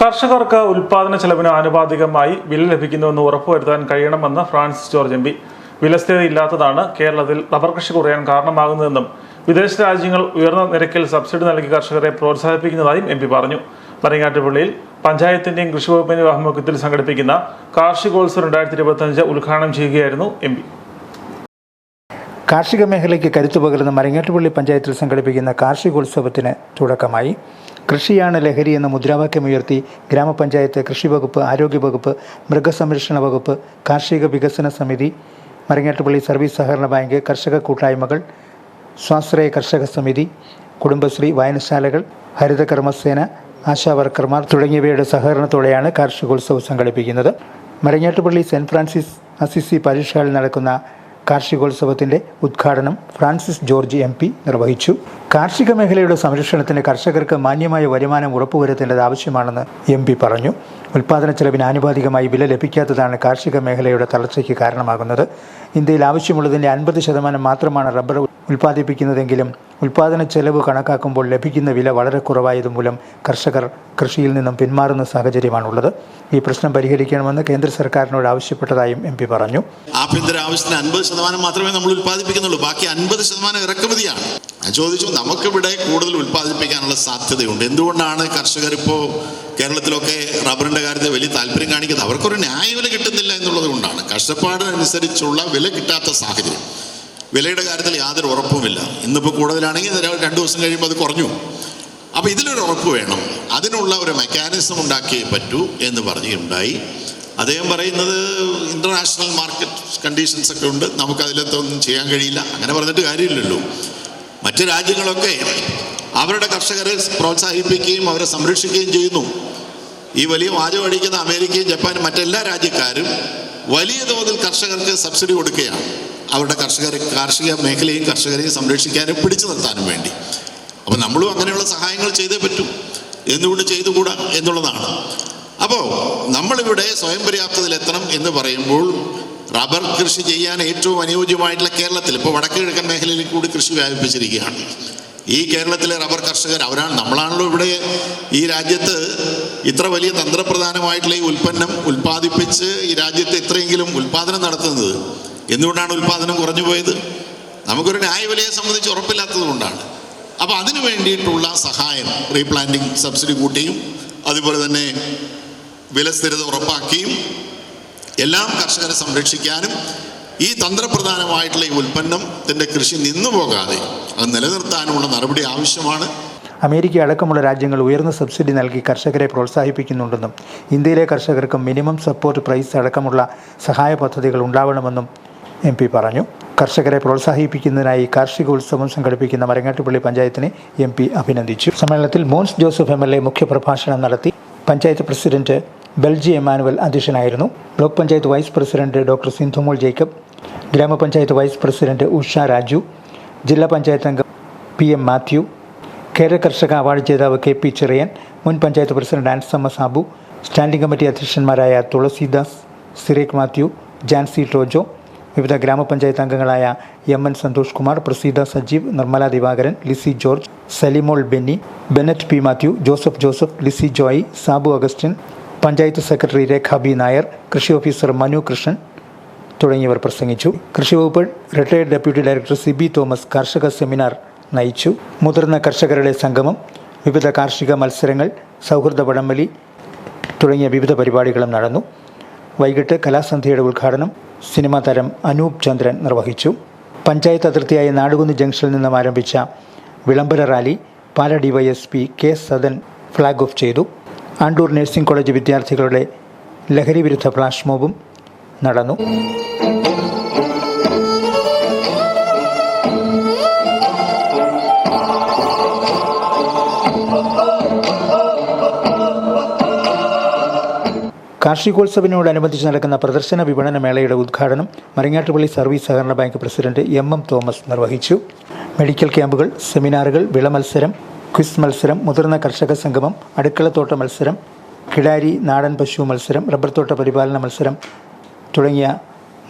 കർഷകർക്ക് ഉൽപാദന ചെലവിന് ആനുപാതികമായി വില ലഭിക്കുന്നുവെന്ന് ഉറപ്പുവരുത്താൻ കഴിയണമെന്ന് ഫ്രാൻസിസ് ജോർജ് എം പി. വിലസ്ഥിരതയില്ലാത്തതാണ് കേരളത്തിൽ റബ്ബർ കൃഷി കുറയാൻ കാരണമാകുന്നതെന്നും വിദേശ രാജ്യങ്ങൾ ഉയർന്ന നിരക്കിൽ സബ്സിഡി നൽകി കർഷകരെ പ്രോത്സാഹിപ്പിക്കുന്നതായും എം പി പറഞ്ഞു. പരങ്ങാട്ടുപള്ളിയിൽ പഞ്ചായത്തിന്റെയും കൃഷി വകുപ്പിന്റെയും ആഭിമുഖ്യത്തിൽ സംഘടിപ്പിക്കുന്ന കാർഷികോത്സവം രണ്ടായിരത്തി ഇരുപത്തിയഞ്ച് ഉദ്ഘാടനം ചെയ്യുകയായിരുന്നു എം പി. കാർഷിക മേഖലയ്ക്ക് കരുത്തു പകരുന്ന മരങ്ങാട്ടുപള്ളി പഞ്ചായത്തിൽ സംഘടിപ്പിക്കുന്ന കാർഷികോത്സവത്തിന് തുടക്കമായി. കൃഷിയാണ് ലഹരി എന്ന മുദ്രാവാക്യമുയർത്തി ഗ്രാമപഞ്ചായത്ത് കൃഷി വകുപ്പ് ആരോഗ്യ വകുപ്പ് മൃഗസംരക്ഷണ വകുപ്പ് കാർഷിക വികസന സമിതി മരങ്ങാട്ടുപള്ളി സർവീസ് സഹകരണ ബാങ്ക് കർഷക കൂട്ടായ്മകൾ സ്വാശ്രയ കർഷക സമിതി കുടുംബശ്രീ വായനശാലകൾ ഹരിത കർമ്മസേന ആശാ വർക്കർമാർ തുടങ്ങിയവയുടെ സഹകരണത്തോടെയാണ് കാർഷികോത്സവം സംഘടിപ്പിക്കുന്നത്. മരങ്ങാട്ടുപള്ളി സെന്റ് ഫ്രാൻസിസ് അസിസി പരീക്ഷകളിൽ നടക്കുന്ന കാർഷികോത്സവത്തിന്റെ ഉദ്ഘാടനം ഫ്രാൻസിസ് ജോർജ് എം പി നിർവഹിച്ചു. കാർഷിക മേഖലയുടെ സംരക്ഷണത്തിന് കർഷകർക്ക് മാന്യമായ വരുമാനം ഉറപ്പുവരുത്തേണ്ടത് ആവശ്യമാണെന്ന് എം പി പറഞ്ഞു. ഉൽപാദന ചെലവിന് ആനുപാതികമായി വില ലഭിക്കാത്തതാണ് കാർഷിക മേഖലയുടെ തളർച്ചയ്ക്ക് കാരണമാകുന്നത്. ഇന്ത്യയിൽ ആവശ്യമുള്ളതിന്റെ അൻപത് ശതമാനം മാത്രമാണ് റബ്ബർ ഉൽപ്പാദിപ്പിക്കുന്നതെങ്കിലും ഉൽപ്പാദന ചെലവ് കണക്കാക്കുമ്പോൾ ലഭിക്കുന്ന വില വളരെ കുറവായതുമൂലം കർഷകർ കൃഷിയിൽ നിന്നും പിന്മാറുന്ന സാഹചര്യമാണുള്ളത്. ഈ പ്രശ്നം പരിഹരിക്കണമെന്ന് കേന്ദ്ര സർക്കാരിനോട് ആവശ്യപ്പെട്ടതായും എം പി പറഞ്ഞു. ആഭ്യന്തര ആവശ്യത്തിന് അൻപത് ശതമാനം മാത്രമേ നമ്മൾ ഉൽപ്പാദിപ്പിക്കുന്നുള്ളൂ. ബാക്കി അൻപത് ശതമാനം ഇറക്കുമതിയാണ്. ചോദിച്ചു നമുക്കിവിടെ കൂടുതൽ ഉൽപ്പാദിപ്പിക്കാനുള്ള സാധ്യതയുണ്ട്. എന്തുകൊണ്ടാണ് കർഷകർ ഇപ്പോൾ കേരളത്തിലൊക്കെ റബ്ബറിന്റെ കാര്യത്തിൽ വലിയ താല്പര്യം കാണിക്കുന്നത്? അവർക്കൊരു ന്യായവില കിട്ടുന്നില്ല എന്നുള്ളത് കൊണ്ടാണ്. കഷ്ടപ്പാടിനനുസരിച്ചുള്ള വില കിട്ടാത്ത സാഹചര്യം. വിലയുടെ കാര്യത്തിൽ യാതൊരു ഉറപ്പുമില്ല. ഇന്നിപ്പോൾ കൂടുതലാണെങ്കിൽ രണ്ടു ദിവസം കഴിയുമ്പോൾ അത് കുറഞ്ഞു. അപ്പോൾ ഇതിലൊരു ഉറപ്പ് വേണം. അതിനുള്ള ഒരു മെക്കാനിസം ഉണ്ടാക്കിയേ പറ്റൂ എന്ന് പറഞ്ഞിട്ടുണ്ടായി. അദ്ദേഹം പറയുന്നത് ഇന്റർനാഷണൽ മാർക്കറ്റ് കണ്ടീഷൻസ് ഒക്കെ ഉണ്ട്. നമുക്കതിലത്തൊന്നും ചെയ്യാൻ കഴിയില്ല. അങ്ങനെ പറഞ്ഞിട്ട് കാര്യമില്ലല്ലോ. മറ്റ് രാജ്യങ്ങളൊക്കെ അവരുടെ കർഷകരെ പ്രോത്സാഹിപ്പിക്കുകയും അവരെ സംരക്ഷിക്കുകയും ചെയ്യുന്നു. ഈ വലിയ വാചകം അടിക്കുന്ന അമേരിക്കയും ജപ്പാനും മറ്റെല്ലാ രാജ്യക്കാരും വലിയ തോതിൽ കർഷകർക്ക് സബ്സിഡി കൊടുക്കുകയാണ്. അവരുടെ കർഷകർ കാർഷിക മേഖലയും കർഷകരെയും സംരക്ഷിക്കാനും പിടിച്ചു നിർത്താനും വേണ്ടി. അപ്പോൾ നമ്മളും അങ്ങനെയുള്ള സഹായങ്ങൾ ചെയ്തേ പറ്റൂ. എന്തുകൊണ്ട് ചെയ്തുകൂടാ എന്നുള്ളതാണ്. അപ്പോൾ നമ്മളിവിടെ സ്വയം പര്യാപ്തതയിലെത്തണം എന്ന് പറയുമ്പോൾ റബ്ബർ കൃഷി ചെയ്യാൻ ഏറ്റവും അനുയോജ്യമായിട്ടുള്ള കേരളത്തിൽ ഇപ്പോൾ വടക്ക് കിഴക്കൻ മേഖലയിൽ കൂടി കൃഷി വ്യാപിപ്പിച്ചിരിക്കുകയാണ്. ഈ കേരളത്തിലെ റബ്ബർ കർഷകർ അവരാണ് നമ്മളാണല്ലോ ഇവിടെ ഈ രാജ്യത്ത് ഇത്ര വലിയ തന്ത്രപ്രധാനമായിട്ടുള്ള ഈ ഉൽപ്പന്നം ഉൽപ്പാദിപ്പിച്ച് ഈ രാജ്യത്ത് ഇത്രയെങ്കിലും ഉൽപ്പാദനം നടത്തുന്നത്. എന്തുകൊണ്ടാണ് ഉൽപ്പാദനം കുറഞ്ഞു പോയത്? നമുക്കൊരു ന്യായവിലയെ സംബന്ധിച്ച് ഉറപ്പില്ലാത്തത് കൊണ്ടാണ്. അപ്പോൾ അതിനു വേണ്ടിയിട്ടുള്ള സഹായം റീപ്ലാന്റിംഗ് സബ്സിഡി കൂട്ടിയും അതുപോലെ തന്നെ വില സ്ഥിരത ഉറപ്പാക്കിയും എല്ലാം കർഷകരെ സംരക്ഷിക്കാനും ഈ തന്ത്രപ്രധാനമായിട്ടുള്ള ഈ ഉൽപ്പന്നത്തിന്റെ കൃഷി നിന്നു പോകാതെ അത് നിലനിർത്താനുമുള്ള നടപടി ആവശ്യമാണ്. അമേരിക്ക അടക്കമുള്ള രാജ്യങ്ങൾ ഉയർന്ന സബ്സിഡി നൽകി കർഷകരെ പ്രോത്സാഹിപ്പിക്കുന്നുണ്ടെന്നും ഇന്ത്യയിലെ കർഷകർക്ക് മിനിമം സപ്പോർട്ട് പ്രൈസ് അടക്കമുള്ള സഹായ പദ്ധതികൾ ഉണ്ടാവണമെന്നും എം പി പറഞ്ഞു. കർഷകരെ പ്രോത്സാഹിപ്പിക്കുന്നതിനായി കാർഷിക ഉത്സവം സംഘടിപ്പിക്കുന്ന മരങ്ങാട്ടുപള്ളി പഞ്ചായത്തിനെ എം പി അഭിനന്ദിച്ചു. സമ്മേളനത്തിൽ Mons Joseph M L A മുഖ്യപ്രഭാഷണം നടത്തി പഞ്ചായത്ത് പ്രസിഡന്റ് ബെൽജി എമാനുവൽ അധ്യക്ഷനായിരുന്നു. Block panchayat vice president doctor Sindhumol Jacob ഗ്രാമപഞ്ചായത്ത് വൈസ് പ്രസിഡന്റ് ഉഷ രാജു ജില്ലാ പഞ്ചായത്ത് അംഗം പി എം മാത്യു കേരള കർഷക അവാർഡ് ജേതാവ് കെ പി ചെറിയൻ മുൻ panchayat president Ansamma Sabu standing committee അധ്യക്ഷന്മാരായ Thulasidas Sirekh Mathew Jancy Tojo വിവിധ ഗ്രാമപഞ്ചായത്ത് അംഗങ്ങളായ M N Santhosh Kumar Praseetha Sajeev Nirmala Divakaran Lissy George Salimol Benny Bennett P Mathew Joseph Joseph Lissy Joy Sabu Augustine panchayat secretary Rekha B Nair കൃഷി officer Manu Krishnan തുടങ്ങിയവർ പ്രസംഗിച്ചു. കൃഷി വകുപ്പ് retired deputy director C B Thomas കർഷക seminar നയിച്ചു. മുതിർന്ന കർഷകരുടെ സംഗമം വിവിധ കാർഷിക മത്സരങ്ങൾ സൗഹൃദ വടംവലി തുടങ്ങിയ വിവിധ പരിപാടികളും നടന്നു. വൈകിട്ട് കലാസന്ധ്യയുടെ ഉദ്ഘാടനം സിനിമാ താരം അനൂപ് ചന്ദ്രൻ നിർവഹിച്ചു. പഞ്ചായത്ത് അതിർത്തിയായ നാടുകുന്ന് ജംഗ്ഷനിൽ നിന്നും ആരംഭിച്ച വിളംബര rally Pala D Y DYSP K Sadan flag off ചെയ്തു. ആണ്ടൂർ നഴ്സിംഗ് കോളേജ് വിദ്യാർത്ഥികളുടെ ലഹരി വിരുദ്ധ ഫ്ലാഷ് മോബും നടന്നു. കാർഷികോത്സവത്തിനോടനുബന്ധിച്ച് നടക്കുന്ന പ്രദർശന വിപണന മേളയുടെ ഉദ്ഘാടനം മരങ്ങാട്ടുപള്ളി സർവീസ് സഹകരണ bank president M M Thomas നിർവഹിച്ചു. മെഡിക്കൽ ക്യാമ്പുകൾ സെമിനാറുകൾ വിളമത്സരം ക്വിസ് മത്സരം മുതിർന്ന കർഷക സംഗമം അടുക്കളത്തോട്ട മത്സരം കിടാരി നാടൻ പശു മത്സരം റബ്ബർ തോട്ട പരിപാലന മത്സരം തുടങ്ങിയ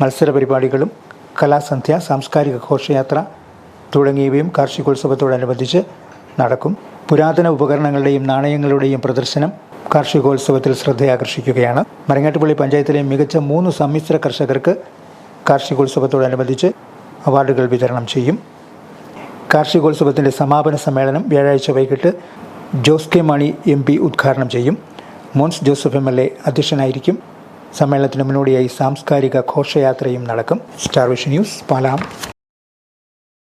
മത്സര പരിപാടികളും കലാസന്ധ്യ സാംസ്കാരിക ഘോഷയാത്ര തുടങ്ങിയവയും കാർഷികോത്സവത്തോടനുബന്ധിച്ച് നടക്കും. പുരാതന ഉപകരണങ്ങളുടെയും നാണയങ്ങളുടെയും പ്രദർശനം കാർഷികോത്സവത്തിൽ ശ്രദ്ധയാകർഷിക്കുകയാണ്. മരങ്ങാട്ടുപള്ളി പഞ്ചായത്തിലെ മികച്ച മൂന്ന് സമ്മിശ്ര കർഷകർക്ക് കാർഷികോത്സവത്തോടനുബന്ധിച്ച് അവാർഡുകൾ വിതരണം ചെയ്യും. കാർഷികോത്സവത്തിന്റെ സമാപന സമ്മേളനം വ്യാഴാഴ്ച വൈകിട്ട് Jose K Mani M P ഉദ്ഘാടനം ചെയ്യും. Mons Joseph M L A അധ്യക്ഷനായിരിക്കും. സമ്മേളനത്തിന് മുന്നോടിയായി സാംസ്കാരിക ഘോഷയാത്രയും നടക്കും. സ്റ്റാർവിഷ് ന്യൂസ് പാലാം.